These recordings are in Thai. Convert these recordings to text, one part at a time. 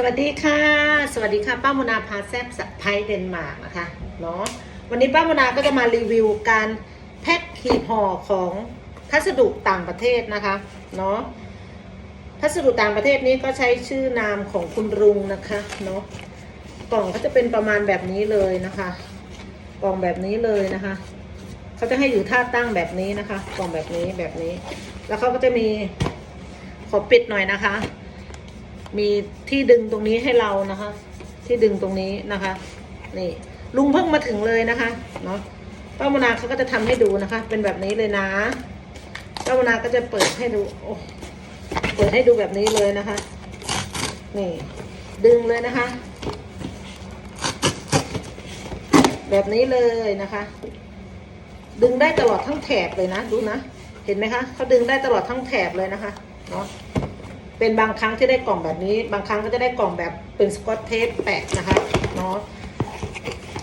สวัสดีค่ะ สวัสดีค่ะ ป้าโมนาพาแซบสะไพเดนมาร์กนะคะเนาะวันนี้ป้าโมนาก็จะมารีวิวการแพ็คหีบห่อของพัสดุต่างประเทศนะคะเนาะพัสดุต่างประเทศนี้ก็ใช้ชื่อนามของคุณรุงนะคะเนาะกล่องก็จะเป็นประมาณแบบนี้เลยนะคะ กล่องแบบนี้เลยนะคะเขาจะให้อยู่ท่าตั้งแบบนี้นะคะ กล่องแบบนี้แบบนี้ แล้วเขาก็จะมีขอปิดหน่อยนะคะ มีที่ดึงตรงนี้ให้เรานะคะ ที่ดึงตรงนี้นะคะ นี่ลุงเพิ่งมาถึงเลยนะคะเนาะป้ามนาเขาก็จะทำให้ดูนะคะ เป็นแบบนี้เลยนะป้ามนาก็จะเปิดให้ดูโอ้เปิดให้ดูแบบนี้เลยนะคะ นี่ ดึงเลยนะคะ แบบนี้เลยนะคะ ดึงได้ตลอดทั้งแถบเลยนะ ดูนะ เห็นไหมคะเขาดึงได้ตลอดทั้งแถบเลยนะคะ เนาะ เป็นบางครั้งที่ได้กล่องแบบนี้ บางครั้งก็จะได้กล่องแบบเป็นสกอตเทปแปะนะคะเนาะ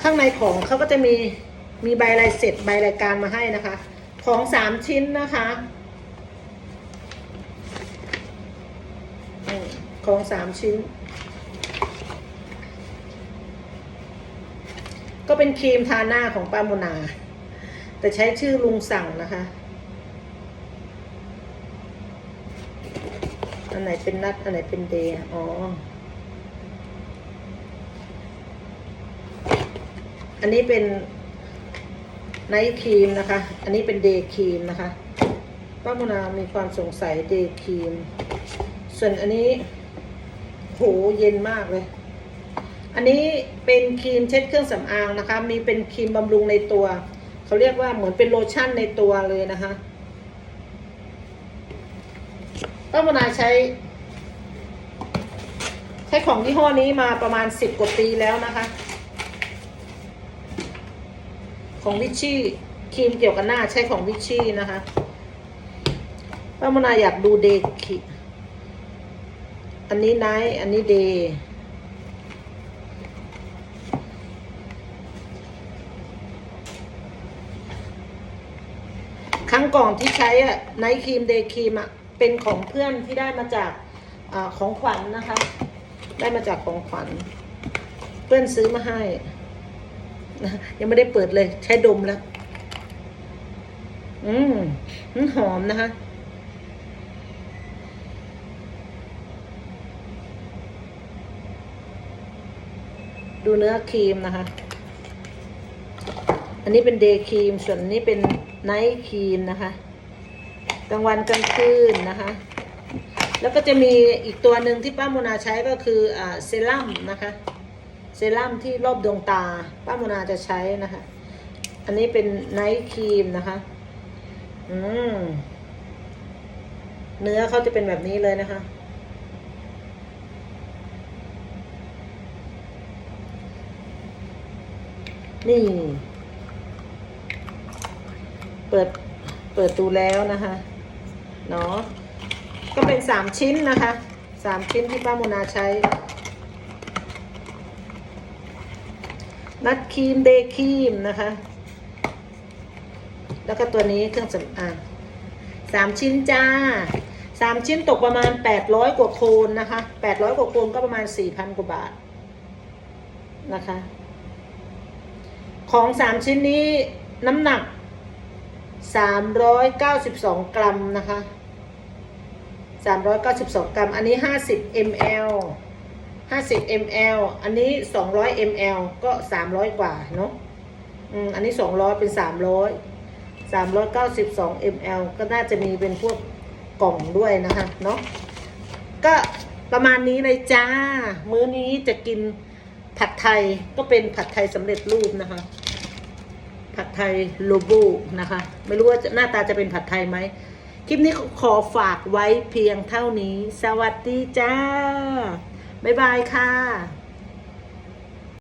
ข้างในของเขาก็จะมีมีใบลายเสร็จใบรายการมาให้นะคะ ของสามชิ้นนะคะของสามชิ้น ก็เป็นครีมทาหน้าของป้าโมนา แต่ใช้ชื่อลุงสั่งนะคะ อันไหนเป็นนัดอันไหนเป็นเดย์อ๋อ อันนี้เป็นไนท์ครีมนะคะ อันนี้เป็นเดย์ครีมนะคะ ป้าโมนามีความสงสัยเดย์ครีม ส่วนอันนี้โหเย็นมากเลย อันนี้เป็นครีมเช็ดเครื่องสำอางนะคะ มีเป็นครีมบำรุงในตัว เขาเรียกว่าเหมือนเป็นโลชั่นในตัวเลยนะคะ ป้ามนาใช้ ใช้ของยี่ห้อนี้มาประมาณสิบกว่าปีแล้วนะคะ ของวิชชี่ครีมเกี่ยวกับหน้าใช้ของวิชชี่นะคะป้ามนาอยากดูเดย์คิอันนี้ไนท์อันนี้เดย์ครั้งก่อนที่ใช้อะไนท์ครีมเดย์ครีมอะ เป็นของเพื่อนที่ได้มาจากอของขวัญนะคะ ได้มาจากของขวัญ เพื่อนซื้อมาให้นะยังไม่ได้เปิดเลย ใช้ดมแล้วอืมอืมหอมนะคะดูเนื้อครีมนะคะ อันนี้เป็นเดย์ครีม ส่วนนี้เป็นไนท์ครีมนะคะ กลางวันกลางคืนนะคะ แล้วก็จะมีอีกตัวหนึ่งที่ป้าโมนาใช้ก็คืออ่าเซรั่มนะคะเซรั่มที่รอบดวงตา ป้าโมนาจะใช้นะคะ อันนี้เป็นไนท์ครีมนะคะ อืมเนื้อเขาจะเป็นแบบนี้เลยนะคะ นี่ เปิด เปิดดูแล้วนะคะ เนาะก็เป็นสามชิ้นนะคะสามชิ้นที่ป้าโมนาใช้ นัดครีมเดย์ครีมนะคะ แล้วก็ตัวนี้เครื่องสำอางสามชิ้นจ้าสามชิ้นตกประมาณแปดร้อยกว่าโคนนะคะแปดร้อยกว่าโคนก็ประมาณสี่พันกว่าบาทนะคะ ของสามชิ้นนี้น้ำหนัก สามร้อยเก้าสิบสองกรัมนะคะสามร้อยเก้าสิบสองกรัม อันนี้ห้าสิบ ml ห้าสิบ ml อันนี้สองร้อย ml ก็สามร้อยกว่าเนาะอืมอันนี้สองร้อยเป็นสามร้อยสามร้อยเก้าสิบสอง ml ก็น่าจะมีเป็นพวกกล่องด้วยนะคะเนาะก็ประมาณนี้เลยจ้า มื้อนี้จะกินผัดไทยก็เป็นผัดไทยสำเร็จรูปนะคะ ผัดไทยโลโบนะคะ ไม่รู้ว่าหน้าตาจะเป็นผัดไทยไหม คลิปนี้ขอฝากไว้เพียงเท่านี้ สวัสดีจ้า บ๊ายบายค่ะ